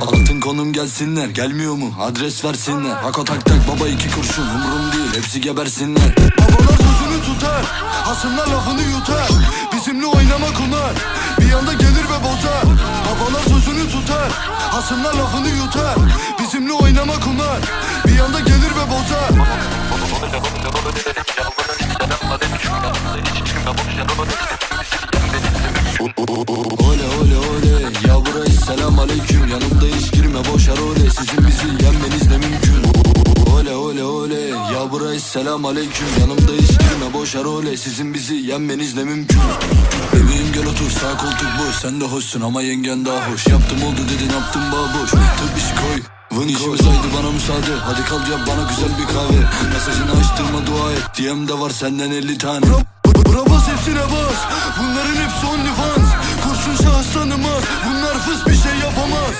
Altın konum gelsinler gelmiyor mu adres versinler Hako tak tak baba iki kurşun umrum değil hepsi gebersinler Babalar sözünü tutar hasımlar lafını yutar Bizimle oynamak onlar bir anda gelir ve bozar Babalar sözünü tutar hasımlar lafını yutar Bizimle oynamak onlar bir anda gelir ve bozar Yanımda hiç girme boşar ole Sizin bizi yenmeniz ne mümkün. Ole ole ole. Ya burayı selam aleyküm. Yanımda hiç girme boşar ole Sizin bizi yenmeniz ne mümkün. Bebeğim gel otur sağ koltuk boş. Sen de hoşsun ama yengen daha hoş. Yaptım oldu dedin yaptım baboş Tıp işi koy Vın işimiz haydi bana müsaade. Hadi kal yap bana güzel bir kahve. Mesajını açtırma dua et. DM'de var senden 50 tane. Bura bas hepsine bas. Bunların hepsi only fans Kurşun şahıs tanımaz Bunlar fıs bir şey